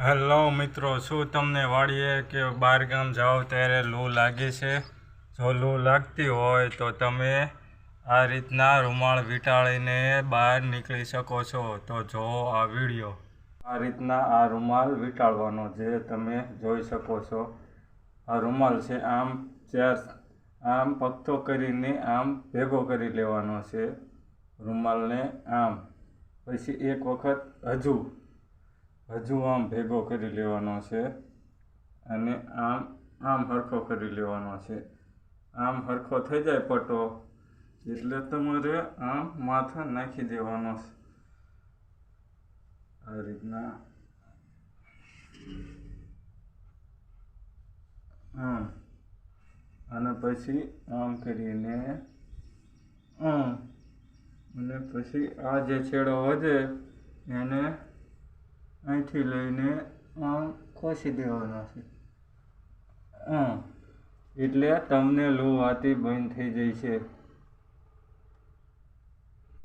Hello મિત્રો, શું તમને વાડીએ કે બહાર ગામ જાઓ ત્યારે લૂ લાગે છે? જો લૂ લાગતી હોય તો તમે આ રીતના રૂમાલ વીંટાળીને બહાર નીકળી શકો છો. તો જુઓ આ વીડિયો. આ રીતના આ રૂમાલ વીંટાળવાનો જે તમે જોઈ શકો છો. આ રૂમાલ છે, આમ ચાર, આમ પગતો કરીને આમ ભેગો કરી લેવાનો છે રૂમાલને આમ. પછી એક વખત હજુ હજુ આમ ભેગો કરી લેવાનો છે અને આમ આમ હરખો કરી લેવાનો છે. આમ હરખો થઈ જાય પટો, એટલે તમારે આમ માથે નાખી દેવાનો છે. આ રીતના. હમ. અને પછી આમ કરીને આમ અને પછી આ જે છેડો વધે એને અહીંથી લઈને, આમ ખોસી દેવાનો છે. આમ એટલે તમને લો વાતી બંધ થઈ જાય છે.